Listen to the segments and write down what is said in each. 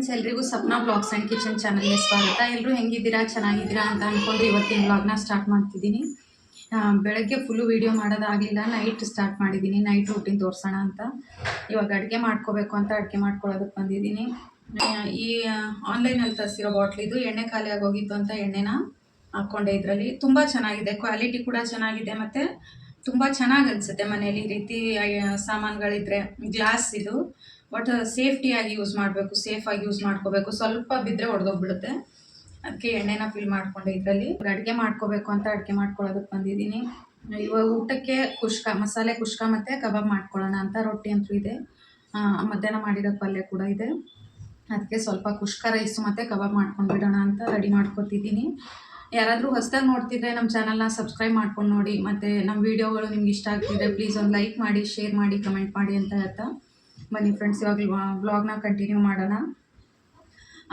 Friends, ಎಲ್ರಿಗೂ Sapna blogs and kitchen ಚಾನಲ್ಗೆ ಸ್ವಾಗತ. ಎಲ್ಲರೂ ಹೆಂಗಿದ್ದೀರಾ? ಚೆನ್ನಾಗಿದ್ದೀರಾ ಅಂತ ಅಂದ್ಕೊಂಡು ಇವತ್ತಿನ ಬ್ಲಾಗ್ನ ಸ್ಟಾರ್ಟ್ ಮಾಡ್ತಿದ್ದೀನಿ. ಬೆಳಗ್ಗೆ ಫುಲ್ಲು ವೀಡಿಯೋ ಮಾಡೋದಾಗಲಿಲ್ಲ ನೈಟ್ ಸ್ಟಾರ್ಟ್ ಮಾಡಿದ್ದೀನಿ. ನೈಟ್ ರೂಟೀನ್ ತೋರಿಸೋಣ ಅಂತ. ಇವಾಗ ಅಡುಗೆ ಮಾಡ್ಕೋಬೇಕು ಅಂತ ಅಡುಗೆ ಮಾಡ್ಕೊಳ್ಳೋದಕ್ಕೆ ಬಂದಿದ್ದೀನಿ. ಈ ಆನ್ಲೈನಲ್ಲಿ ತರಿಸಿರೋ ಬಾಟ್ಲಿದು ಎಣ್ಣೆ ಖಾಲಿ ಆಗೋಗಿತ್ತು ಅಂತ ಎಣ್ಣೆನ ಹಾಕ್ಕೊಂಡೆ ಇದರಲ್ಲಿ. ತುಂಬ ಚೆನ್ನಾಗಿದೆ. ಕ್ವಾಲಿಟಿ ಕೂಡ ಚೆನ್ನಾಗಿದೆ ಮತ್ತು ತುಂಬ ಚೆನ್ನಾಗಿ ಅನಿಸುತ್ತೆ ಮನೇಲಿ ಈ ರೀತಿ ಸಾಮಾನುಗಳಿದ್ರೆ. ಗ್ಲಾಸ್ ಇದು. ಬಟ್ ಸೇಫ್ಟಿಯಾಗಿ ಯೂಸ್ ಮಾಡಬೇಕು ಸೇಫಾಗಿ ಯೂಸ್ ಮಾಡ್ಕೋಬೇಕು. ಸ್ವಲ್ಪ ಬಿದ್ದರೆ ಹೊಡೆದೋಗ್ಬಿಡುತ್ತೆ ಅದಕ್ಕೆ ಎಣ್ಣೆನ ಫಿಲ್ ಮಾಡಿಕೊಂಡೆ ಇದರಲ್ಲಿ. ಅಡುಗೆ ಮಾಡ್ಕೋಬೇಕು ಅಂತ ಅಡುಗೆ ಮಾಡ್ಕೊಳ್ಳೋದಕ್ಕೆ ಬಂದಿದ್ದೀನಿ. ಇವಾಗ ಊಟಕ್ಕೆ ಕುಷ್ಕ, ಮಸಾಲೆ ಕುಷ್ಕ ಮತ್ತು ಕಬಾಬ್ ಮಾಡ್ಕೊಳ್ಳೋಣ ಅಂತ ರೊಟ್ಟಿ ಅಂತೂ ಇದೆ. ಮಧ್ಯಾಹ್ನ ಮಾಡಿರೋ ಪಲ್ಯ ಕೂಡ ಇದೆ. ಅದಕ್ಕೆ ಸ್ವಲ್ಪ ಕುಷ್ಕ ರೈಸು ಮತ್ತು ಕಬಾಬ್ ಮಾಡ್ಕೊಂಡು ಬಿಡೋಣ ಅಂತ ರೆಡಿ ಮಾಡ್ಕೊತಿದ್ದೀನಿ. ಯಾರಾದರೂ ಹೊಸದಾಗಿ ನೋಡ್ತಿದ್ರೆ ನಮ್ಮ ಚಾನಲ್ನ ಸಬ್ಸ್ಕ್ರೈಬ್ ಮಾಡ್ಕೊಂಡು ನೋಡಿ. ಮತ್ತು ನಮ್ಮ ವೀಡಿಯೋಗಳು ನಿಮ್ಗೆ ಇಷ್ಟ ಆಗ್ತಿದ್ರೆ ಪ್ಲೀಸ್ ಒಂದು ಲೈಕ್ ಮಾಡಿ ಶೇರ್ ಮಾಡಿ ಕಮೆಂಟ್ ಮಾಡಿ ಅಂತ ಹೇಳ್ತಾ. ಬನ್ನಿ ಫ್ರೆಂಡ್ಸ್ ಇವಾಗ ವ್ಲಾಗ್ನ ಕಂಟಿನ್ಯೂ ಮಾಡೋಣ.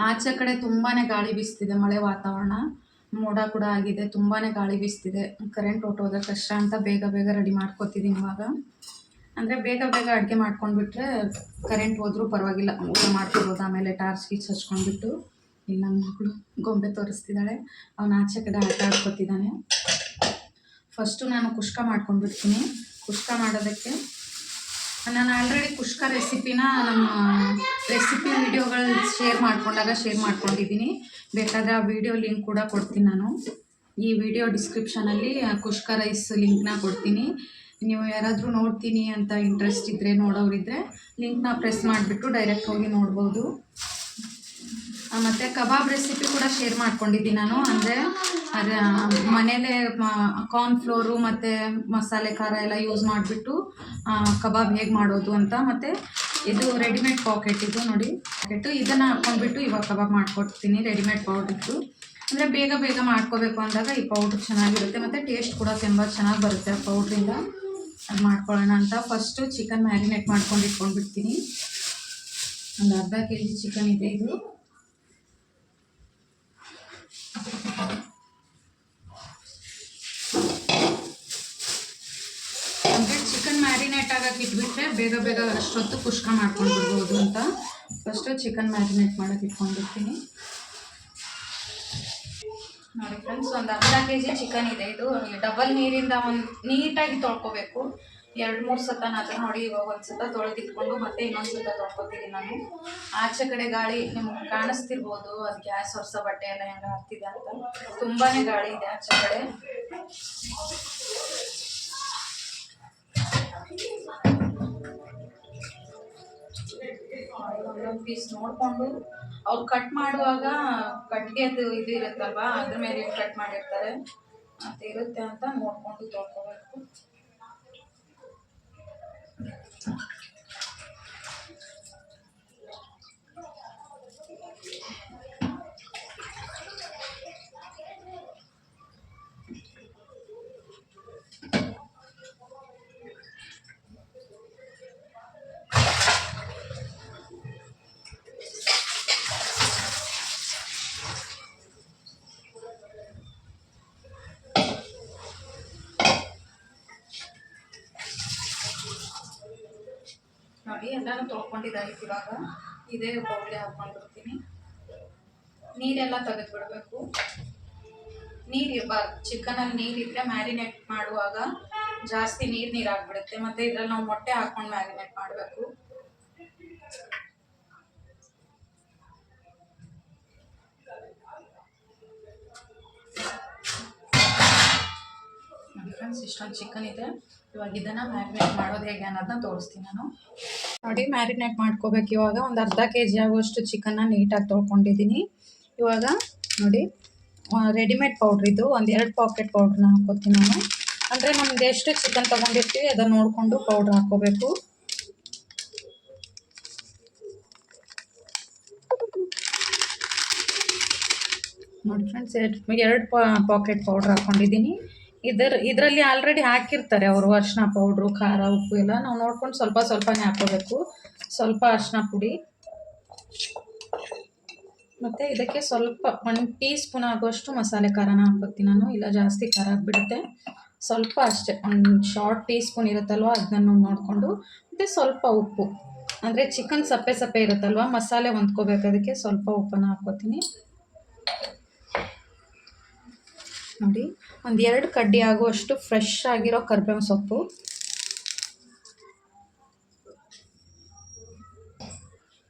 ಆಚೆ ಕಡೆ ತುಂಬಾ ಗಾಳಿ ಬೀಸ್ತಿದೆ, ಮಳೆ ವಾತಾವರಣ. ಮೋಡ ಕೂಡ ಆಗಿದೆ ತುಂಬಾ ಗಾಳಿ ಬೀಸ್ತಿದೆ. ಕರೆಂಟ್ ಹೊಟ್ಟೋದ್ರೆ ಕಷ್ಟ ಅಂತ ಬೇಗ ಬೇಗ ರೆಡಿ ಮಾಡ್ಕೊತಿದ್ದೀನಿ ಇವಾಗ. ಅಂದರೆ ಬೇಗ ಬೇಗ ಅಡುಗೆ ಮಾಡ್ಕೊಂಡ್ಬಿಟ್ರೆ ಕರೆಂಟ್ ಹೋದರೂ ಪರವಾಗಿಲ್ಲ. ಊಟ ಮಾಡ್ಕೊಬೋದು, ಆಮೇಲೆ ಟಾರ್ಚ್ ಗೀಚ್ ಹಚ್ಕೊಂಡ್ಬಿಟ್ಟು. ಇಲ್ಲಿ ನನ್ನ ಮಗಳು ಗೊಂಬೆ ತೋರಿಸ್ತಿದ್ದಾಳೆ. ಅವನ ಆಚೆ ಕಡೆ ಆಟ ಆಡ್ಕೊತಿದ್ದಾನೆ. ಫಸ್ಟು ನಾನು ಕುಷ್ಕ ಮಾಡ್ಕೊಂಡ್ಬಿಡ್ತೀನಿ. ಕುಷ್ಕ ಮಾಡೋದಕ್ಕೆ ನಾನು ಆಲ್ರೆಡಿ ಕುಷ್ಕ ರೆಸಿಪಿನ ನಮ್ಮ ರೆಸಿಪಿ ವಿಡಿಯೋಗಳು ಶೇರ್ ಮಾಡ್ಕೊಂಡಾಗ ಶೇರ್ ಮಾಡ್ಕೊಂಡಿದ್ದೀನಿ. ಬೇಕಾದರೆ ಆ ವಿಡಿಯೋ ಲಿಂಕ್ ಕೂಡ ಕೊಡ್ತೀನಿ ನಾನು. ಈ ವಿಡಿಯೋ ಡಿಸ್ಕ್ರಿಪ್ಷನಲ್ಲಿ ಕುಷ್ಕ ರೈಸ್ ಲಿಂಕ್ನ ಕೊಡ್ತೀನಿ. ನೀವು ಯಾರಾದರೂ ನೋಡ್ತೀನಿ ಅಂತ ಇಂಟ್ರೆಸ್ಟ್ ಇದ್ದರೆ ನೋಡೋರಿದ್ದರೆ ಲಿಂಕ್ನ ಪ್ರೆಸ್ ಮಾಡಿಬಿಟ್ಟು ಡೈರೆಕ್ಟ್ ಹೋಗಿ ನೋಡ್ಬೋದು. ಮತ್ತು ಕಬಾಬ್ ರೆಸಿಪಿ ಕೂಡ ಶೇರ್ ಮಾಡ್ಕೊಂಡಿದ್ದೀನಿ ನಾನು. ಅಂದರೆ ಮನೇಲೆ ಕಾರ್ನ್ ಫ್ಲೋರು ಮತ್ತು ಮಸಾಲೆ ಖಾರ ಎಲ್ಲ ಯೂಸ್ ಮಾಡಿಬಿಟ್ಟು ಕಬಾಬ್ ಹೇಗೆ ಮಾಡೋದು ಅಂತ. ಮತ್ತು ಇದು ರೆಡಿಮೇಡ್ ಪಾಕೆಟ್ ಇದು ನೋಡಿ. ಪಾಕೆಟು ಇದನ್ನು ಹಾಕ್ಕೊಂಡ್ಬಿಟ್ಟು ಇವಾಗ ಕಬಾಬ್ ಮಾಡ್ಕೊಡ್ತೀನಿ ರೆಡಿಮೇಡ್ ಪೌಡ್ರಿದ್ದು ಅಂದರೆ ಬೇಗ ಬೇಗ ಮಾಡ್ಕೋಬೇಕು ಅಂದಾಗ ಈ ಪೌಡ್ರ್ ಚೆನ್ನಾಗಿರುತ್ತೆ. ಮತ್ತು ಟೇಸ್ಟ್ ಕೂಡ ತುಂಬ ಚೆನ್ನಾಗಿ ಬರುತ್ತೆ ಆ ಪೌಡ್ರಿಂದ ಅದು ಮಾಡ್ಕೊಳ್ಳೋಣ ಅಂತ. ಫಸ್ಟು ಚಿಕನ್ ಮ್ಯಾರಿನೇಟ್ ಮಾಡ್ಕೊಂಡು ಇಟ್ಕೊಂಡ್ಬಿಡ್ತೀನಿ ಒಂದು ಅರ್ಧ ಕೆ ಜಿ ಚಿಕನ್ ಇದೆ ಇದು. ಆಗಕ್ಕೆ ಇಟ್ಬಿಟ್ರೆ ಬೇಗ ಬೇಗ ಅಷ್ಟೊತ್ತು ಪುಷ್ಕ ಮಾಡ್ಕೊಂಡು ಬಿಡ್ಬೋದು ಅಂತ. ಫಸ್ಟು ಚಿಕನ್ ಮ್ಯಾರಿನೇಟ್ ಮಾಡೋಕೆ ಇಟ್ಕೊಂಡಿರ್ತೀನಿ. ನೋಡಿ ಫ್ರೆಂಡ್ಸ್ ಒಂದು ಅರ್ಧ ಕೆ ಜಿ ಚಿಕನ್ ಇದೆ. ಇದು ಡಬಲ್ ನೀರಿಂದ ಒಂದು ನೀಟಾಗಿ ತೊಳ್ಕೊಬೇಕು. ಎರಡು, ಮೂರು ಸತ ನಾನು ನೋಡಿ, ಇವಾಗ ಒಂದು ಸತ ತೊಳೆದಿಟ್ಕೊಂಡು ಮತ್ತೆ ಇನ್ನೊಂದು ಸತ ತೊಳ್ಕೊತೀನಿ ನಾನು. ಆಚೆ ಕಡೆ ಗಾಳಿ ನಿಮ್ಗೆ ಕಾಣಿಸ್ತಿರ್ಬೋದು. ಅದು ಗ್ಯಾಸ್ ಹೊಸ ಬಟ್ಟೆ ಎಲ್ಲ ಹೆಂಗೆ ಆಗ್ತಿದೆ ಅಂತ. ತುಂಬಾ ಗಾಳಿ ಇದೆ ಆಚೆ ಕಡೆ. ಒಂದೊಂದು ಪೀಸ್ ನೋಡಿಕೊಂಡು ಅವ್ರು ಕಟ್ ಮಾಡುವಾಗ ಕಟ್ಟಿಗೆದು ಇದು ಇರುತ್ತಲ್ವಾ, ಅದ್ರ ಮೇಲೆ ಕಟ್ ಮಾಡಿರ್ತಾರೆ. ಅದು ಇರುತ್ತೆ ಅಂತ ನೋಡಿಕೊಂಡು ತೊಳ್ಕೊಬೇಕು. ಎಲ್ಲನೂ ತೊಳ್ಕೊಂಡಿದ್ದಾಯ್ತು ಇವಾಗ. ಇದೇ ಬೌಲ್ಗೆ ಹಾಕೊಂಡಿರ್ತೀನಿ ನೀರೆಲ್ಲ ತೆಗೆದು ಬಿಡಬೇಕು ನೀರು ಇರಬಾರ್ದು ಚಿಕನಲ್ಲಿ ನೀರಿದ್ರೆ ಮ್ಯಾರಿನೇಟ್ ಮಾಡುವಾಗ ಜಾಸ್ತಿ ನೀರು ನೀರು ಮತ್ತು ಇದ್ರಲ್ಲಿ ನಾವು ಮೊಟ್ಟೆ ಹಾಕೊಂಡು ಮ್ಯಾರಿನೇಟ್ ಮಾಡಬೇಕು. ಫ್ರೆಂಡ್ಸ್ ಇಷ್ಟೊಂದು ಚಿಕನ್ ಇದೆ. ಇವಾಗ ಇದನ್ನು ಮ್ಯಾರಿನೇಟ್ ಮಾಡೋದು ಹೇಗೆ ಅನ್ನೋದನ್ನ ತೋರಿಸ್ತೀನಿ ನಾನು. ನೋಡಿ ಮ್ಯಾರಿನೇಟ್ ಮಾಡ್ಕೋಬೇಕು. ಇವಾಗ ಒಂದು ಅರ್ಧ ಕೆ ಜಿ ಆಗುವಷ್ಟು ಚಿಕನ್ನ ನೀಟಾಗಿ ತೊಳ್ಕೊಂಡಿದ್ದೀನಿ. ಇವಾಗ ನೋಡಿ ರೆಡಿಮೇಡ್ ಪೌಡ್ರ್ ಇದು, ಒಂದು ಎರಡು ಪಾಕೆಟ್ ಪೌಡ್ರನ್ನ ಹಾಕೋತೀನಿ ನಾನು. ಅಂದರೆ ನಮ್ದು ಎಷ್ಟು ಚಿಕನ್ ತೊಗೊಂಡಿರ್ತೀವಿ ಅದನ್ನು ನೋಡಿಕೊಂಡು ಪೌಡ್ರ್ ಹಾಕೋಬೇಕು. ನೋಡಿ ಫ್ರೆಂಡ್ಸ್ ಎರಡು ಎರಡು ಪಾಕೆಟ್ ಪೌಡ್ರ್ ಹಾಕ್ಕೊಂಡಿದ್ದೀನಿ ಇದರ, ಇದರಲ್ಲಿ ಆಲ್ರೆಡಿ ಹಾಕಿರ್ತಾರೆ ಅವರು ಅರಿಶಿನ ಪೌಡ್ರು ಖಾರ, ಉಪ್ಪು ಎಲ್ಲ. ನಾವು ನೋಡ್ಕೊಂಡು ಸ್ವಲ್ಪ ಸ್ವಲ್ಪನೇ ಹಾಕೋಬೇಕು. ಸ್ವಲ್ಪ ಅರಿಶಿನ ಪುಡಿ. ಮತ್ತು ಇದಕ್ಕೆ ಸ್ವಲ್ಪ ಒನ್ ಟೀ ಸ್ಪೂನ್ ಆಗುವಷ್ಟು ಮಸಾಲೆ ಖಾರನ ಹಾಕ್ಕೊತೀನಿ ನಾನು. ಇಲ್ಲ, ಜಾಸ್ತಿ ಖಾರ ಆಗಿಬಿಡುತ್ತೆ. ಸ್ವಲ್ಪ ಅಷ್ಟೇ, ಒಂದು ಶಾರ್ಟ್ ಟೀ ಸ್ಪೂನ್ ಇರುತ್ತಲ್ವ ಅದನ್ನು ನೋಡಿಕೊಂಡು. ಮತ್ತು ಸ್ವಲ್ಪ ಉಪ್ಪು. ಅಂದರೆ ಚಿಕನ್ ಸಪ್ಪೆ ಸಪ್ಪೆ ಇರುತ್ತಲ್ವ, ಮಸಾಲೆ ಹೊಂದ್ಕೋಬೇಕು. ಅದಕ್ಕೆ ಸ್ವಲ್ಪ ಉಪ್ಪನ್ನು ಹಾಕ್ಕೋತೀನಿ ನೋಡಿ. ಒಂದು ಎರಡು ಕಡ್ಡಿ ಆಗುವಷ್ಟು ಫ್ರೆಶ್ ಆಗಿರೋ ಕರ್ಬೇವಿನ ಸೊಪ್ಪು.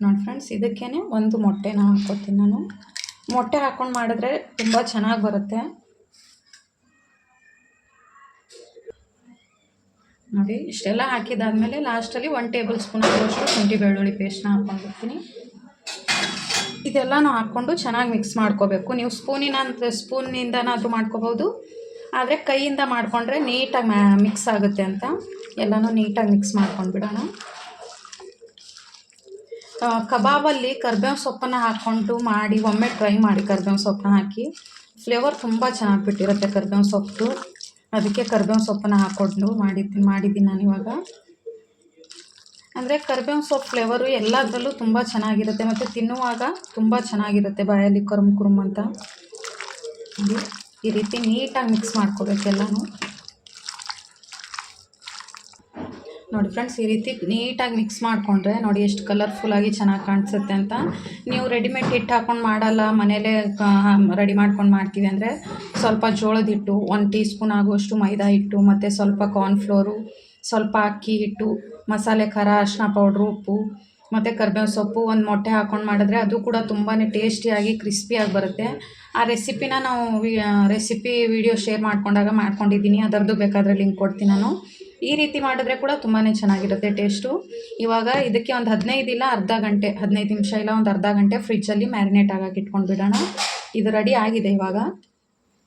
ನೋಡಿ ಫ್ರೆಂಡ್ಸ್ ಇದಕ್ಕೇ ಒಂದು ಮೊಟ್ಟೆನ ಹಾಕ್ಕೋತೀನಿ ನಾನು. ಮೊಟ್ಟೆ ಹಾಕ್ಕೊಂಡು ಮಾಡಿದ್ರೆ ತುಂಬ ಚೆನ್ನಾಗಿ ಬರುತ್ತೆ. ನೋಡಿ, ಇಷ್ಟೆಲ್ಲ ಹಾಕಿದಾದ್ಮೇಲೆ ಲಾಸ್ಟಲ್ಲಿ ಒನ್ ಟೇಬಲ್ ಸ್ಪೂನ್ ಆಗುವಷ್ಟು ಶುಂಠಿ ಬೆಳ್ಳುಳ್ಳಿ ಪೇಸ್ಟ್ನ ಹಾಕ್ಕೊಂಡಿರ್ತೀನಿ ಇದೆಲ್ಲನೂ ಹಾಕ್ಕೊಂಡು ಚೆನ್ನಾಗಿ ಮಿಕ್ಸ್ ಮಾಡ್ಕೋಬೇಕು. ನೀವು ಸ್ಪೂನಿನ ಸ್ಪೂನಿಂದನಾದರೂ ಮಾಡ್ಕೋಬೋದು ಆದರೆ ಕೈಯಿಂದ ಮಾಡಿಕೊಂಡ್ರೆ ನೀಟಾಗಿ ಮ್ಯಾ ಮಿಕ್ಸ್ ಆಗುತ್ತೆ ಅಂತ. ಎಲ್ಲನೂ ನೀಟಾಗಿ ಮಿಕ್ಸ್ ಮಾಡ್ಕೊಂಡು ಬಿಡೋಣ. ಕಬಾಬಲ್ಲಿ ಕರ್ಬೇವು ಸೊಪ್ಪನ್ನು ಹಾಕ್ಕೊಂಡು ಮಾಡಿ, ಒಮ್ಮೆ ಟ್ರೈ ಮಾಡಿ ಕರ್ಬೇವು ಸೊಪ್ಪನ್ನ ಹಾಕಿ. ಫ್ಲೇವರ್ ತುಂಬ ಚೆನ್ನಾಗಿ ಬಿಟ್ಟಿರುತ್ತೆ ಕರ್ಬೇವು ಸೊಪ್ಪು ಅದಕ್ಕೆ ಕರ್ಬೇವು ಸೊಪ್ಪನ್ನ ಹಾಕ್ಕೊಂಡು ಮಾಡಿದ್ದೀನಿ ಮಾಡಿದ್ದೀನಿ ನಾನು ಇವಾಗ. ಅಂದರೆ ಕರ್ಬೇವು ಸೊಪ್ಪು ಫ್ಲೇವರು ಎಲ್ಲದರಲ್ಲೂ ತುಂಬ ಚೆನ್ನಾಗಿರುತ್ತೆ ಮತ್ತು ತಿನ್ನುವಾಗ ತುಂಬ ಚೆನ್ನಾಗಿರುತ್ತೆ ಬಾಯಲ್ಲಿ ಕರುಮ್ ಕುರುಮ್ ಅಂತ. ಈ ರೀತಿ ನೀಟಾಗಿ ಮಿಕ್ಸ್ ಮಾಡ್ಕೋಬೇಕು ಎಲ್ಲನೂ. ನೋಡಿ ಫ್ರೆಂಡ್ಸ್ ಈ ರೀತಿ ನೀಟಾಗಿ ಮಿಕ್ಸ್ ಮಾಡಿಕೊಂಡ್ರೆ ನೋಡಿ ಎಷ್ಟು ಕಲರ್ಫುಲ್ಲಾಗಿ ಚೆನ್ನಾಗಿ ಕಾಣಿಸುತ್ತೆ ಅಂತ. ನೀವು ರೆಡಿಮೇಡ್ ಹಿಟ್ಟು ಹಾಕ್ಕೊಂಡು ಮಾಡಲ್ಲ, ಮನೇಲೇ ರೆಡಿ ಮಾಡ್ಕೊಂಡು ಮಾಡ್ತೀವಿ ಅಂದರೆ ಸ್ವಲ್ಪ ಜೋಳದ ಹಿಟ್ಟು, ಒಂದು ಟೀ ಸ್ಪೂನ್ ಆಗುವಷ್ಟು ಮೈದಾ ಹಿಟ್ಟು, ಮತ್ತು ಸ್ವಲ್ಪ ಕಾರ್ನ್ಫ್ಲೋರು ಸ್ವಲ್ಪ ಅಕ್ಕಿ ಹಿಟ್ಟು ಮಸಾಲೆ ಖಾರ ಅರಿಶಿನ ಪೌಡ್ರು ಉಪ್ಪು, ಮತ್ತು ಕರ್ಬೇವು ಸೊಪ್ಪು ಒಂದು ಮೊಟ್ಟೆ ಹಾಕ್ಕೊಂಡು ಮಾಡಿದ್ರೆ ಅದು ಕೂಡ ತುಂಬಾ ಟೇಸ್ಟಿಯಾಗಿ ಕ್ರಿಸ್ಪಿಯಾಗಿ ಬರುತ್ತೆ. ಆ ರೆಸಿಪಿನ ನಾವು ರೆಸಿಪಿ ವಿಡಿಯೋ ಶೇರ್ ಮಾಡ್ಕೊಂಡಾಗ ಮಾಡ್ಕೊಂಡಿದ್ದೀನಿ ಅದರದ್ದು ಬೇಕಾದರೆ ಲಿಂಕ್ ಕೊಡ್ತೀನಿ ನಾನು. ಈ ರೀತಿ ಮಾಡಿದ್ರೆ ಕೂಡ ತುಂಬಾ ಚೆನ್ನಾಗಿರುತ್ತೆ ಟೇಸ್ಟು ಇವಾಗ ಇದಕ್ಕೆ ಒಂದು ಹದಿನೈದು ಇಲ್ಲ ಅರ್ಧ ಗಂಟೆ, ಹದಿನೈದು ನಿಮಿಷ ಇಲ್ಲ ಒಂದು ಅರ್ಧ ಗಂಟೆ ಫ್ರಿಜ್ಜಲ್ಲಿ ಮ್ಯಾರಿನೇಟ್ ಆಗಕ್ಕೆ ಇಟ್ಕೊಂಡು ಬಿಡೋಣ ಇದು ರೆಡಿ ಆಗಿದೆ ಇವಾಗ.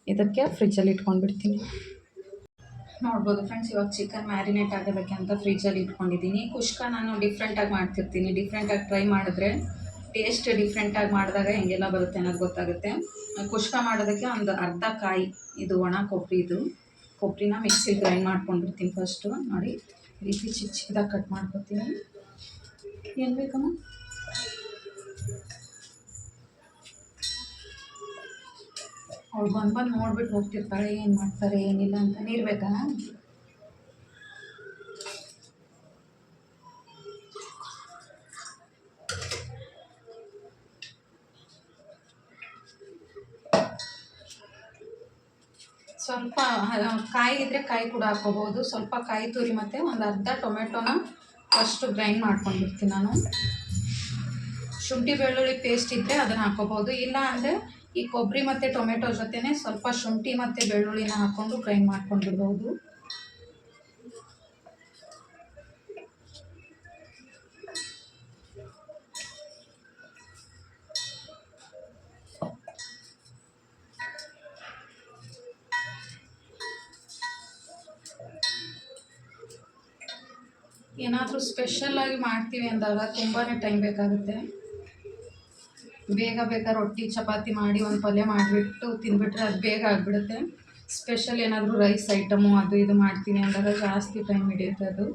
ಇದಕ್ಕೆ ಫ್ರಿಜ್ಜಲ್ಲಿ ಇಟ್ಕೊಂಡು ಬಿಡ್ತೀನಿ ನೋಡ್ಬೋದು ಫ್ರೆಂಡ್ಸ್ ಇವಾಗ ಚಿಕನ್ ಮ್ಯಾರಿನೇಟ್ ಆಗೋದಕ್ಕೆ ಅಂತ ಫ್ರಿಜ್ಜಲ್ಲಿ ಇಟ್ಕೊಂಡಿದ್ದೀನಿ ಕುಷ್ಕ ನಾನು ಡಿಫ್ರೆಂಟಾಗಿ ಮಾಡ್ತಿರ್ತೀನಿ. ಡಿಫ್ರೆಂಟಾಗಿ ಟ್ರೈ ಮಾಡಿದ್ರೆ ಟೇಸ್ಟ್ ಡಿಫ್ರೆಂಟಾಗಿ ಮಾಡಿದಾಗ ಹೆಂಗೆಲ್ಲ ಬರುತ್ತೆ ಅನ್ನೋದು ಗೊತ್ತಾಗುತ್ತೆ. ಕುಷ್ಕ ಮಾಡೋದಕ್ಕೆ ಒಂದು ಅರ್ಧ ಕಾಯಿ ಇದು ಒಣ ಕೊಬ್ಬರಿ ಇದು. ಕೊಬ್ಬರಿನ ಮಿಕ್ಸಿಗೆ ಗ್ರೈಂಡ್ ಮಾಡ್ಕೊಂಡಿರ್ತೀನಿ ಫಸ್ಟು ನೋಡಿ ರೀತಿ ಚಿಕ್ಕ ಚಿಕ್ಕದಾಗಿ ಕಟ್ ಮಾಡ್ಕೊತೀನಿ. ಏನು ಬೇಕಮ್ಮ? ಅವ್ಳು ಬಂದು ಬಂದು ನೋಡ್ಬಿಟ್ಟು ಹೋಗ್ತಿರ್ತಾಳೆ ಏನು ಮಾಡ್ತಾರೆ, ಏನಿಲ್ಲ ಅಂತ. ನೀರು ಬೇಕಾ? ಸ್ವಲ್ಪ ಕಾಯಿ ಇದ್ದರೆ ಕಾಯಿ ಕೂಡ ಹಾಕೋಬೋದು. ಸ್ವಲ್ಪ ಕಾಯಿ ತುರಿ ಮತ್ತು ಒಂದು ಅರ್ಧ ಟೊಮೆಟೊನ ಫಸ್ಟು ಗ್ರೈಂಡ್ ಮಾಡ್ಕೊಂಡಿರ್ತೀನಿ ನಾನು. ಶುಂಠಿ ಬೆಳ್ಳುಳ್ಳಿ ಪೇಸ್ಟ್ ಇದ್ದರೆ ಅದನ್ನು ಹಾಕೋಬೋದು. ಇಲ್ಲ ಅಂದರೆ ಈ ಕೊಬ್ಬರಿ ಮತ್ತು ಟೊಮೆಟೊ ಜೊತೆನೆ ಸ್ವಲ್ಪ ಶುಂಠಿ ಮತ್ತು ಬೆಳ್ಳುಳ್ಳಿನ ಹಾಕ್ಕೊಂಡು ಗ್ರೈಂಡ್ ಮಾಡ್ಕೊಂಡು ಬಿಡ್ಬೋದು ಏನಾದರೂ ಸ್ಪೆಷಲ್ಲಾಗಿ ಮಾಡ್ತೀವಿ ಅಂದಾಗ ತುಂಬಾ ಟೈಮ್ ಬೇಕಾಗುತ್ತೆ. ಬೇಗ ಬೇಗ ರೊಟ್ಟಿ, ಚಪಾತಿ ಮಾಡಿ ಒಂದು ಪಲ್ಯ ಮಾಡಿಬಿಟ್ಟು ತಿಂದ್ಬಿಟ್ರೆ ಅದು ಬೇಗ ಆಗಿಬಿಡುತ್ತೆ. ಸ್ಪೆಷಲ್ ಏನಾದರೂ ರೈಸ್ ಐಟಮು ಅದು ಇದು ಮಾಡ್ತೀನಿ ಅಂದಾಗ ಜಾಸ್ತಿ ಟೈಮ್ ಹಿಡಿಯುತ್ತೆ ಅದು.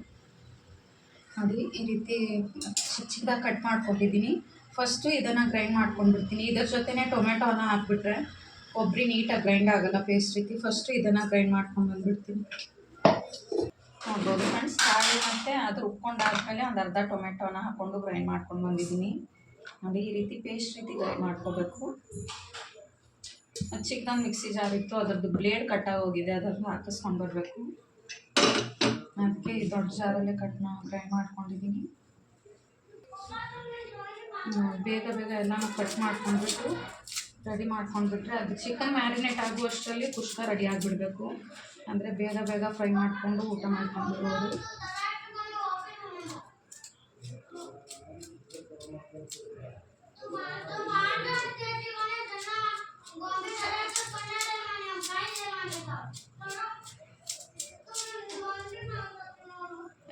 ಅದು ಈ ರೀತಿ ಚಿಕ್ಕ ಚಿಕ್ಕದಾಗಿ ಕಟ್ ಮಾಡ್ಕೊಂಡಿದ್ದೀನಿ ಫಸ್ಟು ಇದನ್ನು ಗ್ರೈಂಡ್ ಮಾಡ್ಕೊಂಡ್ಬಿಡ್ತೀನಿ. ಇದ್ರ ಜೊತೆನೇ ಟೊಮೆಟೊನ ಹಾಕ್ಬಿಟ್ರೆ ಕೊಬ್ಬರಿ ನೀಟಾಗಿ ಗ್ರೈಂಡ್ ಆಗೋಲ್ಲ ಪೇಸ್ಟ್ ರೀತಿ. ಫಸ್ಟು ಇದನ್ನು ಗ್ರೈಂಡ್ ಮಾಡ್ಕೊಂಡು ಬಂದ್ಬಿಡ್ತೀನಿ. ನೋಡ್ಬೋದು ಫ್ರೆಂಡ್ಸ್ ಕಾಯಿ ಮತ್ತು ಅದು ರುಬ್ಕೊಂಡಾದ್ಮೇಲೆ ಒಂದು ಅರ್ಧ ಟೊಮೆಟೊನ ಹಾಕ್ಕೊಂಡು ಗ್ರೈಂಡ್ ಮಾಡ್ಕೊಂಡು ಬಂದಿದ್ದೀನಿ. ನೋಡಿ, ಈ ರೀತಿ ಪೇಸ್ಟ್ ರೀತಿ ಮಾಡ್ಕೊಬೇಕು. ಮಾಡ್ಕೋಬೇಕು ಚಿಕನ್ ಮಿಕ್ಸಿ ಜಾರ್ ಇತ್ತು, ಅದರದ್ದು ಬ್ಲೇಡ್ ಕಟ್ಟಾಗಿ ಹೋಗಿದೆ ಅದನ್ನು ಹಾಕಿಸ್ಕೊಂಡು ಬರಬೇಕು. ಅದಕ್ಕೆ ಈ ದೊಡ್ಡ ಜಾರಲ್ಲೇ ಕಟ್ ಗ್ರೈಂಡ್ ಮಾಡ್ಕೊಂಡಿದ್ದೀನಿ ಬೇಗ ಬೇಗ ಎಲ್ಲನೂ ಕಟ್ ಮಾಡ್ಕೊಂಡ್ಬಿಟ್ಟು ರೆಡಿ ಮಾಡ್ಕೊಂಡ್ಬಿಟ್ರೆ ಅದು ಚಿಕನ್ ಮ್ಯಾರಿನೇಟ್ ಆಗುವಷ್ಟರಲ್ಲಿ ಕುಷ್ಕ ರೆಡಿ ಆಗಿಬಿಡ್ಬೇಕು. ಅಂದರೆ ಬೇಗ ಬೇಗ ಫ್ರೈ ಮಾಡಿಕೊಂಡು ಊಟ ಮಾಡ್ಕೊಂಡು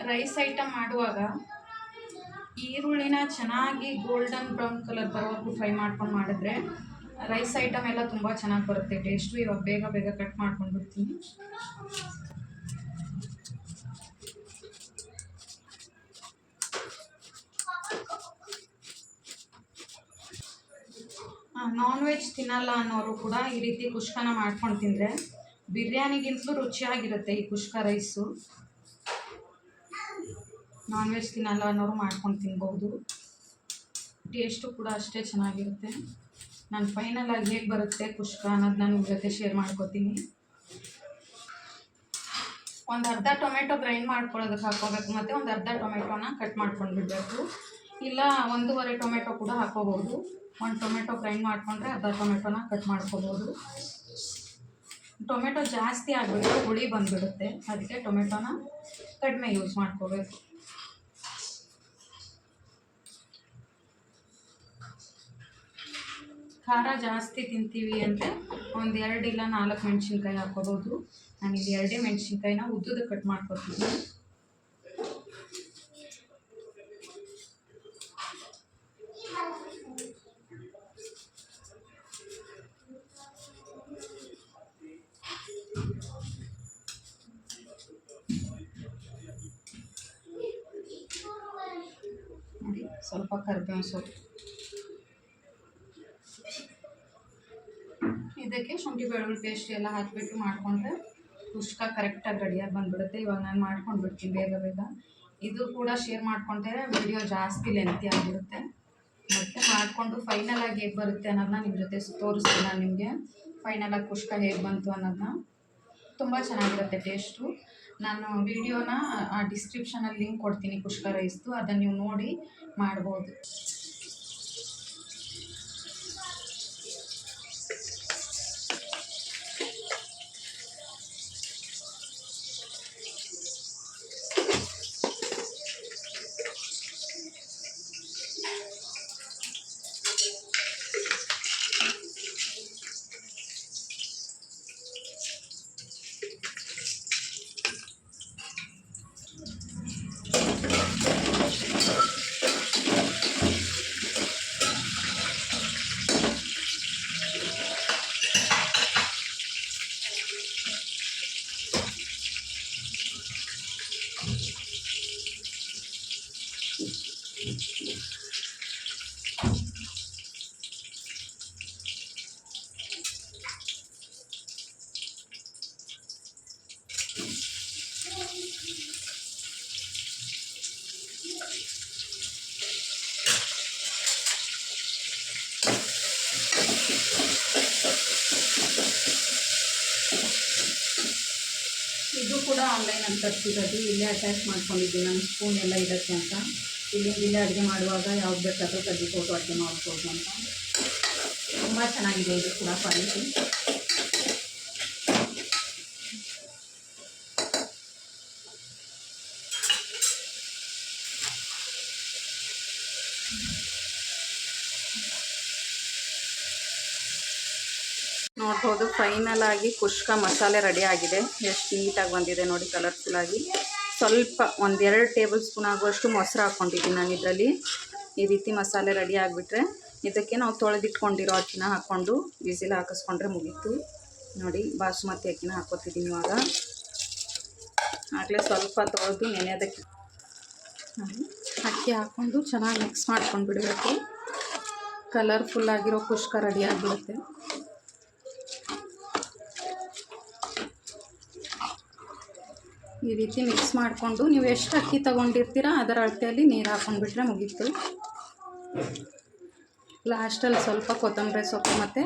ರೈಸ್ ಐಟಮ್ ಮಾಡುವಾಗ ಈರುಳ್ಳಿನ ಚೆನ್ನಾಗಿ ಗೋಲ್ಡನ್ ಬ್ರೌನ್ ಕಲರ್ ಬರೋವರೆಗೂ ಫ್ರೈ ಮಾಡ್ಕೊಂಡು ಮಾಡಿದ್ರೆ ರೈಸ್ ಐಟಮ್ ಎಲ್ಲ ತುಂಬ ಚೆನ್ನಾಗಿ ಬರುತ್ತೆ. ಟೇಸ್ಟು ಇವಾಗ ಬೇಗ ಬೇಗ ಕಟ್ ಮಾಡ್ಕೊಂಡು ಬಿಡ್ತೀನಿ ನಾನ್ ವೆಜ್ ತಿನ್ನಲ್ಲ ಅನ್ನೋರು ಕೂಡ ಈ ರೀತಿ ಕುಷ್ಕನ ಮಾಡ್ಕೊಂಡು ತಿಂದರೆ ಬಿರಿಯಾನಿಗಿಂತಲೂ ರುಚಿಯಾಗಿರುತ್ತೆ ಈ ಕುಷ್ಕ ರೈಸು. ನಾನ್ ವೆಜ್ ತಿನ್ನಲ್ಲ ಅನ್ನೋರು ಮಾಡ್ಕೊಂಡು ತಿನ್ಬೋದು ಟೇಸ್ಟು ಕೂಡ ಅಷ್ಟೇ ಚೆನ್ನಾಗಿರುತ್ತೆ. ನಾನು ಫೈನಲ್ ಆಗಿ ಹೇಗೆ ಬರುತ್ತೆ ಕುಷ್ಕ ಅನ್ನೋದು ನಾನು ಜೊತೆ ಶೇರ್ ಮಾಡ್ಕೋತೀನಿ. ಒಂದು ಅರ್ಧ ಟೊಮೆಟೊ ಗ್ರೈಂಡ್ ಮಾಡ್ಕೊಳ್ಳೋದಕ್ಕೆ ಹಾಕೋಬೇಕು ಮತ್ತು ಒಂದು ಅರ್ಧ ಟೊಮೆಟೊನ ಕಟ್ ಮಾಡ್ಕೊಂಡು ಬಿಡಬೇಕು ಇಲ್ಲ, ಒಂದೂವರೆ ಟೊಮೆಟೊ ಕೂಡ ಹಾಕೋಬಹುದು. ಒಂದು ಟೊಮೆಟೊ ಗ್ರೈಂಡ್ ಮಾಡಿಕೊಂಡ್ರೆ ಅರ್ಧ ಟೊಮೆಟೊನ ಕಟ್ ಮಾಡ್ಕೋಬೋದು ಟೊಮೆಟೊ ಜಾಸ್ತಿ ಆಗಿಬಿಟ್ಟು ಹುಳಿ ಬಂದ್ಬಿಡುತ್ತೆ. ಅದಕ್ಕೆ ಟೊಮೆಟೊನ ಕಡಿಮೆ ಯೂಸ್ ಮಾಡ್ಕೋಬೇಕು. ಖಾರ ಜಾಸ್ತಿ ತಿಂತೀವಿ ಅಂದರೆ ಒಂದು ಎರಡು ಇಲ್ಲ ನಾಲ್ಕು ಮೆಣಸಿನ್ಕಾಯಿ ಹಾಕೋಬೋದು ನಾನಿಲ್ಲಿ ಎರಡೇ ಮೆಣಸಿನ್ಕಾಯಿನ ಉದ್ದದ ಕಟ್ ಮಾಡ್ಕೊತೀನಿ. ಸ್ವಲ್ಪ ಕರಿಬೇವು ಸೊಪ್ಪು ಇದಕ್ಕೆ ಶುಂಠಿ ಬೆಳ್ಳುಳ್ಳಿ ಪೇಸ್ಟ್ ಎಲ್ಲ ಹಾಕಿಬಿಟ್ಟು ಮಾಡಿಕೊಂಡ್ರೆ ಕುಷ್ಕ ಕರೆಕ್ಟಾಗಿ ರೆಡಿಯಾಗಿ ಬಂದ್ಬಿಡುತ್ತೆ. ಇವಾಗ ನಾನು ಮಾಡ್ಕೊಂಡು ಬಿಡ್ತೀನಿ ಬೇಗ ಬೇಗ. ಇದು ಕೂಡ ಶೇರ್ ಮಾಡ್ಕೊಂಡ್ರೆ ವಿಡಿಯೋ ಜಾಸ್ತಿ ಲೆಂತಿ ಆಗಿರುತ್ತೆ. ಮತ್ತು ಮಾಡಿಕೊಂಡು ಫೈನಲ್ ಆಗಿ ಹೇಗೆ ಬರುತ್ತೆ ಅನ್ನೋದನ್ನ ನಿಮ್ಮ ಜೊತೆ ತೋರಿಸ್ತೀನಿ ನಾನು ನಿಮಗೆ. ಫೈನಲಾಗಿ ಕುಷ್ಕ ಹೇಗೆ ಬಂತು ಅನ್ನೋದನ್ನ ತುಂಬ ಚೆನ್ನಾಗಿರುತ್ತೆ ಟೇಸ್ಟು ನಾನು ವಿಡಿಯೋನ ಆ ಡಿಸ್ಕ್ರಿಪ್ಷನಲ್ಲಿ ಲಿಂಕ್ ಕೊಡ್ತೀನಿ ಪುಷ್ಕರ ಇಸ್ತು ಅದನ್ನು ನೀವು ನೋಡಿ ಮಾಡ್ಬೋದು. ತರಿಸಿರೋದು ಇಲ್ಲೇ ಅಟ್ಯಾಚ್ ಮಾಡ್ಕೊಂಡಿದ್ದೀನಿ ನನ್ನ ಸ್ಪೂನ್ ಎಲ್ಲ ಇಡೋಕ್ಕೆ ಅಂತ. ಇಲ್ಲಿ, ಇಲ್ಲೇ ಅಡುಗೆ ಮಾಡುವಾಗ ಯಾವ್ದು ಬೇಕಾದರೂ ಫೋಟೋ ಅಡುಗೆ ಮಾಡ್ಬೋದು ಅಂತ. ತುಂಬ ಚೆನ್ನಾಗಿದೆ ಇದು ಕೂಡ ಕ್ವಾಲಿಟಿ ನೋಡ್ಬೋದು. ಫೈನಲ್ ಆಗಿ ಕುಷ್ಕ ಮಸಾಲೆ ರೆಡಿ ಆಗಿದೆ. ಎಷ್ಟು ನೀಟಾಗಿ ಬಂದಿದೆ ನೋಡಿ ಕಲರ್ಫುಲ್ ಆಗಿ. ಸ್ವಲ್ಪ ಒಂದೆರಡು ಟೇಬಲ್ ಸ್ಪೂನ್ ಆಗುವಷ್ಟು ಮೊಸರು ಹಾಕ್ಕೊಂಡಿದ್ದೀನಿ ನಾನು ಇದರಲ್ಲಿ. ಈ ರೀತಿ ಮಸಾಲೆ ರೆಡಿ ಆಗಿಬಿಟ್ರೆ ಇದಕ್ಕೆ ನಾವು ತೊಳೆದಿಟ್ಕೊಂಡಿರೋ ಅಕ್ಕಿನ ಹಾಕ್ಕೊಂಡು ವಿಸಿಲ್ ಹಾಕಿಸ್ಕೊಂಡ್ರೆ ಮುಗೀತು. ನೋಡಿ, ಬಾಸುಮತಿ ಅಕ್ಕಿನ ಹಾಕೋತಿದ್ದೀನಿ ಇವಾಗ. ಆಗಲೇ ಸ್ವಲ್ಪ ತೊಳೆದು ನೆನೆಯೋದಕ್ಕೆ. ಅಕ್ಕಿ ಹಾಕ್ಕೊಂಡು ಚೆನ್ನಾಗಿ ಮಿಕ್ಸ್ ಮಾಡ್ಕೊಂಡು ಬಿಡಬೇಕು ಕಲರ್ಫುಲ್ ಆಗಿರೋ ಕುಷ್ಕ ರೆಡಿ ಆಗಿಬಿಡುತ್ತೆ. ಈ ರೀತಿ ಮಿಕ್ಸ್ ಮಾಡಿಕೊಂಡು ನೀವು ಎಷ್ಟು ಅಕ್ಕಿ ತೊಗೊಂಡಿರ್ತೀರ ಅದರ ಅಳತೆಯಲ್ಲಿ ನೀರು ಹಾಕ್ಕೊಂಡ್ಬಿಟ್ರೆ ಮುಗೀತು. ಲಾಸ್ಟಲ್ಲಿ ಸ್ವಲ್ಪ ಕೊತ್ತಂಬರಿ ಸೊಪ್ಪು ಮತ್ತು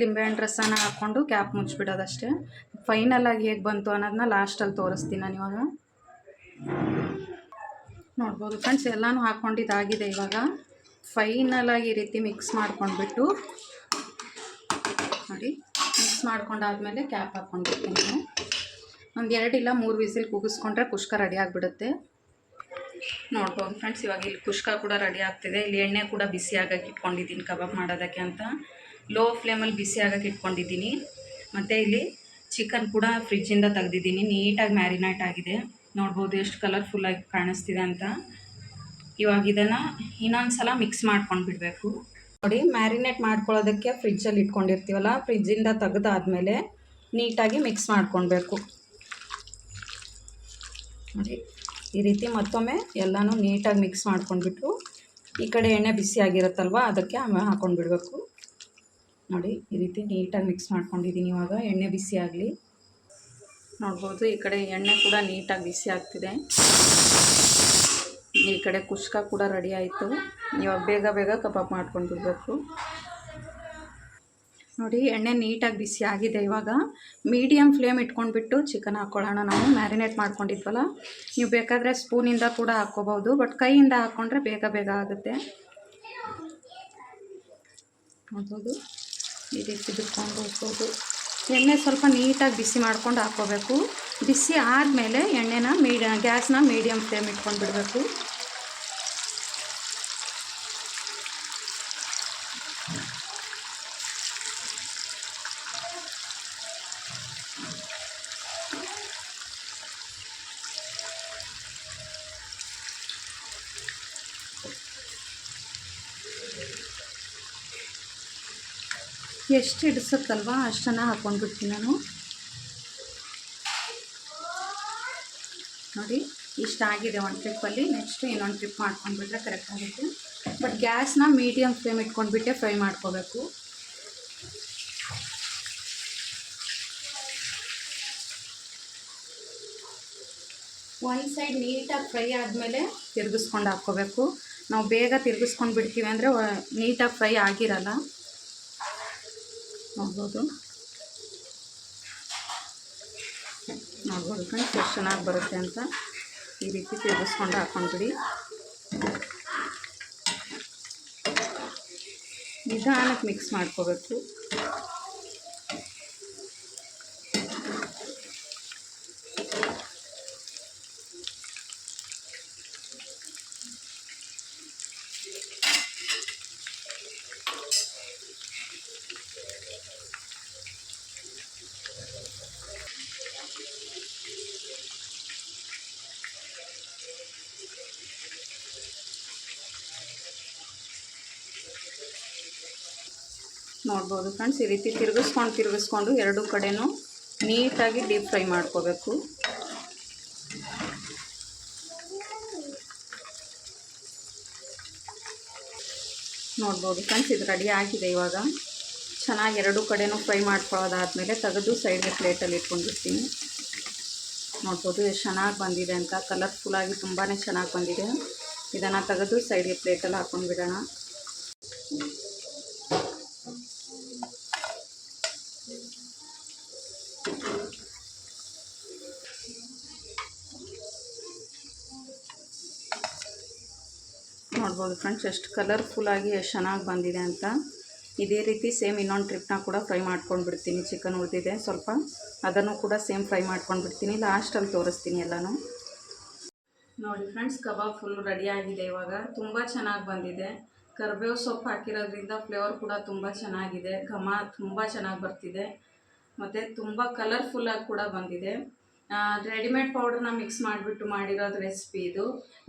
ಲಿಂಬೆಹಣ್ಣು ರಸನ ಹಾಕ್ಕೊಂಡು ಕ್ಯಾಪ್ ಮುಚ್ಚಿಬಿಡೋದಷ್ಟೇ ಫೈನಲಾಗಿ ಹೇಗೆ ಬಂತು ಅನ್ನೋದನ್ನ ಲಾಸ್ಟಲ್ಲಿ ತೋರಿಸ್ತೀನಿ ನಾನು ಇವಾಗ. ನೋಡ್ಬೋದು ಫ್ರೆಂಡ್ಸ್ ಎಲ್ಲನೂ ಹಾಕ್ಕೊಂಡಿದ್ದಾಗಿದೆ ಇವಾಗ. ಫೈನಲಾಗಿ ಈ ರೀತಿ ಮಿಕ್ಸ್ ಮಾಡ್ಕೊಂಡ್ಬಿಟ್ಟು ನೋಡಿ ಮಿಕ್ಸ್ ಮಾಡ್ಕೊಂಡಾದ್ಮೇಲೆ ಕ್ಯಾಪ್ ಹಾಕ್ಕೊಂಡಿರ್ತೀನಿ ಒಂದು ಎರಡಿಲ್ಲ ಮೂರು ವಿಸಿಲ್ ಕೂಗಿಸ್ಕೊಂಡ್ರೆ ಕುಷ್ಕ ರೆಡಿ ಆಗಿಬಿಡುತ್ತೆ. ನೋಡ್ಬೋದು ಫ್ರೆಂಡ್ಸ್, ಇವಾಗ ಇಲ್ಲಿ ಕುಷ್ಕ ಕೂಡ ರೆಡಿ ಆಗ್ತಿದೆ. ಇಲ್ಲಿ ಎಣ್ಣೆ ಕೂಡ ಬಿಸಿ ಆಗಕ್ಕೆ ಇಟ್ಕೊಂಡಿದ್ದೀನಿ ಕಬಾಬ್ ಮಾಡೋದಕ್ಕೆ ಅಂತ. ಲೋ ಫ್ಲೇಮಲ್ಲಿ ಬಿಸಿ ಆಗಕ್ಕೆ ಇಟ್ಕೊಂಡಿದ್ದೀನಿ. ಮತ್ತು ಇಲ್ಲಿ ಚಿಕನ್ ಕೂಡ ಫ್ರಿಜ್ಜಿಂದ ತೆಗ್ದಿದ್ದೀನಿ. ನೀಟಾಗಿ ಮ್ಯಾರಿನೇಟ್ ಆಗಿದೆ. ನೋಡ್ಬೋದು ಎಷ್ಟು ಕಲರ್ಫುಲ್ಲಾಗಿ ಕಾಣಿಸ್ತಿದೆ ಅಂತ. ಇವಾಗ ಇದನ್ನು ಇನ್ನೊಂದು ಸಲ ಮಿಕ್ಸ್ ಮಾಡ್ಕೊಂಡು ಬಿಡಬೇಕು. ನೋಡಿ ಮ್ಯಾರಿನೇಟ್ ಮಾಡ್ಕೊಳ್ಳೋದಕ್ಕೆ ಫ್ರಿಜ್ಜಲ್ಲಿ ಇಟ್ಕೊಂಡಿರ್ತೀವಲ್ಲ ಫ್ರಿಜ್ಜಿಂದ ತೆಗೆದಾದ್ಮೇಲೆ ನೀಟಾಗಿ ಮಿಕ್ಸ್ ಮಾಡ್ಕೊಳ್ಬೇಕು. ನೋಡಿ ಈ ರೀತಿ ಮತ್ತೊಮ್ಮೆ ಎಲ್ಲನೂ ನೀಟಾಗಿ ಮಿಕ್ಸ್ ಮಾಡ್ಕೊಂಡ್ಬಿಟ್ಟು, ಈ ಕಡೆ ಎಣ್ಣೆ ಬಿಸಿ ಆಗಿರುತ್ತಲ್ವ, ಅದಕ್ಕೆ ಹಾಕೊಂಡು ಬಿಡಬೇಕು. ನೋಡಿ, ಈ ರೀತಿ ನೀಟಾಗಿ ಮಿಕ್ಸ್ ಮಾಡ್ಕೊಂಡಿದ್ದೀನಿ ಇವಾಗ. ಎಣ್ಣೆ ಬಿಸಿ ಆಗಲಿ. ನೋಡ್ಬೋದು, ಈ ಕಡೆ ಎಣ್ಣೆ ಕೂಡ ನೀಟಾಗಿ ಬಿಸಿ ಆಗ್ತಿದೆ. ಈ ಕಡೆ ಕುಷ್ಕ ಕೂಡ ರೆಡಿ ಆಯಿತು. ಇವಾಗ ಬೇಗ ಬೇಗ ಕಬಾಬ್ ಮಾಡ್ಕೊಂಡು ಬಿಡಬೇಕು. ನೋಡಿ, ಎಣ್ಣೆ ನೀಟಾಗಿ ಬಿಸಿ ಆಗಿದೆ ಇವಾಗ. ಮೀಡಿಯಮ್ ಫ್ಲೇಮ್ ಇಟ್ಕೊಂಡ್ಬಿಟ್ಟು ಚಿಕನ್ ಹಾಕ್ಕೊಳ್ಳೋಣ. ನಾವು ಮ್ಯಾರಿನೇಟ್ ಮಾಡ್ಕೊಂಡಿದ್ವಲ್ಲ, ನೀವು ಬೇಕಾದರೆ ಸ್ಪೂನಿಂದ ಕೂಡ ಹಾಕ್ಕೋಬೋದು, ಬಟ್ ಕೈಯಿಂದ ಹಾಕ್ಕೊಂಡ್ರೆ ಬೇಗ ಬೇಗ ಆಗುತ್ತೆ. ನೋಡ್ಬೋದು, ಈ ರೀತಿ ಬಿಟ್ಕೊಂಡು ಹೋಗ್ಬೋದು. ಎಣ್ಣೆ ಸ್ವಲ್ಪ ನೀಟಾಗಿ ಬಿಸಿ ಮಾಡ್ಕೊಂಡು ಹಾಕ್ಕೋಬೇಕು. ಬಿಸಿ ಆದಮೇಲೆ ಎಣ್ಣೆನ ಮೀಡಿಯ ಗ್ಯಾಸ್ನ ಮೀಡಿಯಮ್ ಫ್ಲೇಮ್ ಇಟ್ಕೊಂಡು ಬಿಡಬೇಕು ಎಷ್ಟು ಹಿಡಿಸುತ್ತಲ್ವ? ಅಷ್ಟನ್ನು ಹಾಕ್ಕೊಂಡ್ಬಿಡ್ತೀನಿ ನಾನು. ನೋಡಿ, ಇಷ್ಟ ಆಗಿದೆ ಒಂದು ಟ್ರಿಪ್ಪಲ್ಲಿ ನೆಕ್ಸ್ಟ್ ಇನ್ನೊಂದು ಟ್ರಿಪ್ ಮಾಡ್ಕೊಂಡ್ಬಿಟ್ರೆ ಕರೆಕ್ಟ್ ಆಗುತ್ತೆ. ಬಟ್ ಗ್ಯಾಸ್ನ ಮೀಡಿಯಮ್ ಫ್ಲೇಮ್ ಇಟ್ಕೊಂಡ್ಬಿಟ್ಟೆ ಫ್ರೈ ಮಾಡ್ಕೋಬೇಕು. ಒಂದು ಸೈಡ್ ನೀಟಾಗಿ ಫ್ರೈ ಆದಮೇಲೆ ತಿರುಗಿಸ್ಕೊಂಡು ಹಾಕ್ಕೋಬೇಕು. ನಾವು ಬೇಗ ತಿರುಗಿಸ್ಕೊಂಡು ಬಿಡ್ತೀವಿ ಅಂದರೆ ನೀಟಾಗಿ ಫ್ರೈ ಆಗಿರಲ್ಲ. ನೋಡ್ಬೋದು ನೋಡ್ಬೋದು ಫ್ರೆಂಡ್ಸ್ ಎಷ್ಟು ಚೆನ್ನಾಗಿ ಬರುತ್ತೆ ಅಂತ ಈ ರೀತಿ ತಿರುಗಿಸ್ಕೊಂಡು ಹಾಕ್ಕೊಂಡ್ಬಿಡಿ ನಿಧಾನಕ್ಕೆ ಮಿಕ್ಸ್ ಮಾಡ್ಕೋಬೇಕು. ನೋಡ್ಬೋದು ಫ್ರೆಂಡ್ಸ್, ಈ ರೀತಿ ತಿರುಗಿಸ್ಕೊಂಡು ತಿರುಗಿಸ್ಕೊಂಡು ಎರಡೂ ಕಡೆನೂ ನೀಟಾಗಿ ಡೀಪ್ ಫ್ರೈ ಮಾಡ್ಕೋಬೇಕು. ನೋಡ್ಬೋದು ಫ್ರೆಂಡ್ಸ್, ಇದು ರೆಡಿ ಆಗಿದೆ ಇವಾಗ. ಚೆನ್ನಾಗಿ ಎರಡೂ ಕಡೆನೂ ಫ್ರೈ ಮಾಡ್ಕೊಳ್ಳೋದಾದಮೇಲೆ ತೆಗೆದು ಸೈಡ್ಗೆ ಪ್ಲೇಟಲ್ಲಿ ಇಟ್ಕೊಂಡಿರ್ತೀನಿ. ನೋಡ್ಬೋದು ಎಷ್ಟು ಚೆನ್ನಾಗಿ ಬಂದಿದೆ ಅಂತ. ಕಲರ್ಫುಲ್ಲಾಗಿ ತುಂಬಾ ಚೆನ್ನಾಗಿ ಬಂದಿದೆ. ಇದನ್ನು ತೆಗೆದು ಸೈಡ್ಗೆ ಪ್ಲೇಟಲ್ಲಿ ಹಾಕ್ಕೊಂಡು ಬಿಡೋಣ ನೋಡ್ಬೋದು ಫ್ರೆಂಡ್ಸ್. ಎಷ್ಟು ಕಲರ್ಫುಲ್ಲಾಗಿ ಎಷ್ಟು ಚೆನ್ನಾಗಿ ಬಂದಿದೆ ಅಂತ. ಇದೇ ರೀತಿ ಸೇಮ್ ಇನ್ನೊಂದು ಟ್ರಿಪ್ನ ಕೂಡ ಫ್ರೈ ಮಾಡ್ಕೊಂಡು ಬಿಡ್ತೀನಿ ಚಿಕನ್ ಉಳಿದಿದೆ ಸ್ವಲ್ಪ. ಅದನ್ನು ಕೂಡ ಸೇಮ್ ಫ್ರೈ ಮಾಡ್ಕೊಂಡು ಬಿಡ್ತೀನಿ ಲಾಸ್ಟಲ್ಲಿ ತೋರಿಸ್ತೀನಿ ಎಲ್ಲನೂ. ನೋಡಿ ಫ್ರೆಂಡ್ಸ್, ಕಬಾಬ್ ಫುಲ್ ರೆಡಿ ಆಗಿದೆ ಇವಾಗ. ತುಂಬ ಚೆನ್ನಾಗಿ ಬಂದಿದೆ. ಕರ್ಬೇವು ಸೊಪ್ಪು ಹಾಕಿರೋದ್ರಿಂದ ಫ್ಲೇವರ್ ಕೂಡ ತುಂಬ ಚೆನ್ನಾಗಿದೆ. ಘಮ ತುಂಬ ಚೆನ್ನಾಗಿ ಬರ್ತಿದೆ. ಮತ್ತು ತುಂಬ ಕಲರ್ಫುಲ್ಲಾಗಿ ಕೂಡ ಬಂದಿದೆ. ರೆಡಿಮೇಡ್ ಪೌಡರ್ನ ಮಿಕ್ಸ್ ಮಾಡಿಬಿಟ್ಟು ಮಾಡಿರೋದು ರೆಸಿಪಿ ಇದು.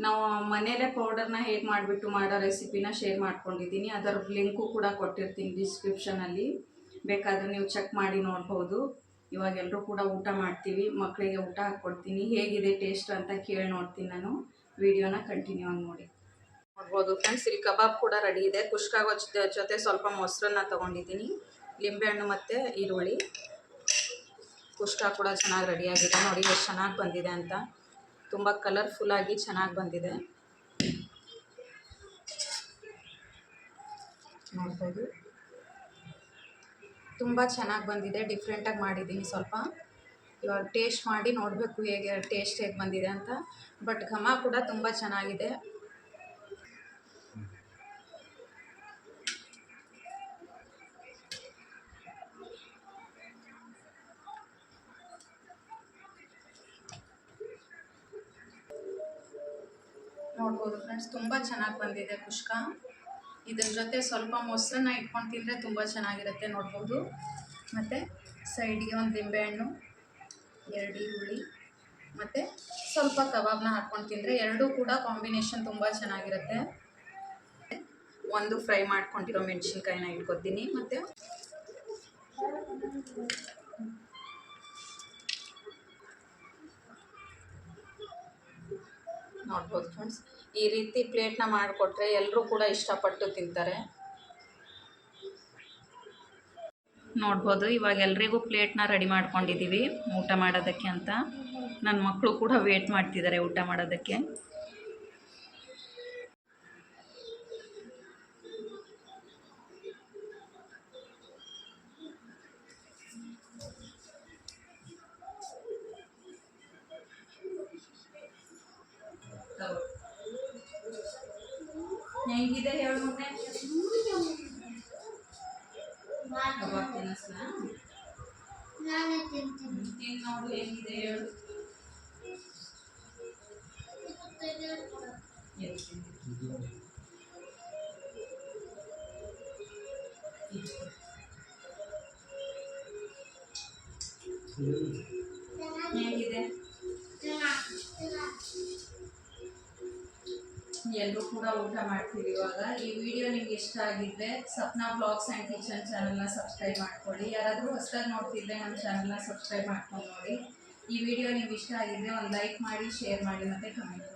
ನಾವು ಮನೆಯಲ್ಲೇ ಪೌಡರ್ನ ಹೇಗೆ ಮಾಡಿಬಿಟ್ಟು ಮಾಡೋ ರೆಸಿಪಿನ ಶೇರ್ ಮಾಡ್ಕೊಂಡಿದ್ದೀನಿ. ಅದರ ಲಿಂಕು ಕೂಡ ಕೊಟ್ಟಿರ್ತೀನಿ ಡಿಸ್ಕ್ರಿಪ್ಷನಲ್ಲಿ ಬೇಕಾದರೆ ನೀವು ಚೆಕ್ ಮಾಡಿ ನೋಡ್ಬೋದು. ಇವಾಗ ಎಲ್ಲರೂ ಕೂಡ ಊಟ ಮಾಡ್ತೀವಿ. ಮಕ್ಕಳಿಗೆ ಊಟ ಹಾಕ್ಕೊಡ್ತೀನಿ ಹೇಗಿದೆ ಟೇಸ್ಟ್ ಅಂತ ಕೇಳಿ ನೋಡ್ತೀನಿ ನಾನು. ವಿಡಿಯೋನ ಕಂಟಿನ್ಯೂ ಆಗಿ ನೋಡಿ. ನೋಡ್ಬೋದು ಫ್ರೆಂಡ್ಸ್ ಇಲ್ಲಿ ಕಬಾಬ್ ಕೂಡ ರೆಡಿ ಇದೆ. ಕುಷ್ಕಾಗೋ ಜೊತೆ ಸ್ವಲ್ಪ ಮೊಸರನ್ನ ತೊಗೊಂಡಿದ್ದೀನಿ. ಲಿಂಬೆಹಣ್ಣು ಮತ್ತು ಈರುಳ್ಳಿ. ಕುಷ್ಕ ಕೂಡ ಚೆನ್ನಾಗಿ ರೆಡಿಯಾಗಿದೆ. ನೋಡಿ, ಎಷ್ಟು ಚೆನ್ನಾಗಿ ಬಂದಿದೆ ಅಂತ. ತುಂಬ ಕಲರ್ಫುಲ್ಲಾಗಿ ಚೆನ್ನಾಗಿ ಬಂದಿದೆ. ನೋಡ್ಬೋದು ತುಂಬ ಚೆನ್ನಾಗಿ ಬಂದಿದೆ. ಡಿಫ್ರೆಂಟಾಗಿ ಮಾಡಿದ್ದೀನಿ ಸ್ವಲ್ಪ. ಇವಾಗ ಟೇಸ್ಟ್ ಮಾಡಿ ನೋಡಬೇಕು ಹೇಗೆ ಟೇಸ್ಟ್ ಹೇಗೆ ಬಂದಿದೆ ಅಂತ. ಬಟ್ ಘಮ ಕೂಡ ತುಂಬ ಚೆನ್ನಾಗಿದೆ ನೋಡ್ಬೋದು ಫ್ರೆಂಡ್ಸ್, ತುಂಬ ಚೆನ್ನಾಗಿ ಬಂದಿದೆ ಕುಷ್ಕ ಇದ್ರ ಜೊತೆ ಸ್ವಲ್ಪ ಮೊಸರನ್ನ ಇಟ್ಕೊಂಡು ತಿಂದರೆ ತುಂಬ ಚೆನ್ನಾಗಿರುತ್ತೆ ನೋಡ್ಬೋದು. ಮತ್ತು ಸೈಡ್ಗೆ ಒಂದು ನಿಂಬೆಹಣ್ಣು, ಎರಡು ಈರುಳ್ಳಿ, ಮತ್ತು ಸ್ವಲ್ಪ ಕಬಾಬ್ನ ಹಾಕ್ಕೊಂಡು ತಿಂದರೆ ಎರಡೂ ಕೂಡ ಕಾಂಬಿನೇಷನ್ ತುಂಬ ಚೆನ್ನಾಗಿರುತ್ತೆ. ಒಂದು ಫ್ರೈ ಮಾಡ್ಕೊಂಡಿರೋ ಮೆಣಸಿನ್ಕಾಯಿನ ಇಟ್ಕೊತೀನಿ. ಮತ್ತು ನೋಡ್ಬೋದು ಫ್ರೆಂಡ್ಸ್, ಈ ರೀತಿ ಪ್ಲೇಟ್ನ ಮಾಡಿಕೊಟ್ರೆ ಎಲ್ಲರೂ ಕೂಡ ಇಷ್ಟಪಟ್ಟು ತಿಂತಾರೆ. ನೋಡ್ಬೋದು, ಇವಾಗ ಎಲ್ರಿಗೂ ಪ್ಲೇಟ್ನ ರೆಡಿ ಮಾಡ್ಕೊಂಡಿದ್ದೀವಿ ಊಟ ಮಾಡೋದಕ್ಕೆ ಅಂತ. ನನ್ನ ಮಕ್ಕಳು ಕೂಡ ವೇಟ್ ಮಾಡ್ತಿದ್ದಾರೆ ಊಟ ಮಾಡೋದಕ್ಕೆ. ನಾನೇ ತಿಂತೀನಿ ತಿನ್ ನೋಡು ಹೆಂಗಿದೆ ಹೇಳು ಎಲ್ಲಿ ತಿಂದಿದ್ದು? ಕೂಡ ಊಟ ಮಾಡ್ತೀವಿ ಇವಾಗ. ಈ ವಿಡಿಯೋ ನಿಮ್ಗೆ ಇಷ್ಟ ಆಗಿದ್ರೆ ಸಪ್ನಾ ಬ್ಲಾಗ್ಸ್ ಆ್ಯಂಡ್ ಕಿಚನ್ ಚಾನಲ್ನ ಸಬ್ಸ್ಕ್ರೈಬ್ ಮಾಡ್ಕೊಳ್ಳಿ. ಯಾರಾದರೂ ಹೊಸದಾಗಿ ನೋಡ್ತಿದ್ರೆ ನಮ್ಮ ಚಾನಲ್ನ ಸಬ್ಸ್ಕ್ರೈಬ್ ಮಾಡ್ಕೊಂಡು ನೋಡಿ. ಈ ವಿಡಿಯೋ ನಿಮ್ಗೆ ಇಷ್ಟ ಆಗಿದ್ರೆ ಒಂದು ಲೈಕ್ ಮಾಡಿ ಶೇರ್ ಮಾಡಿ ಮತ್ತು ಕಮೆಂಟ್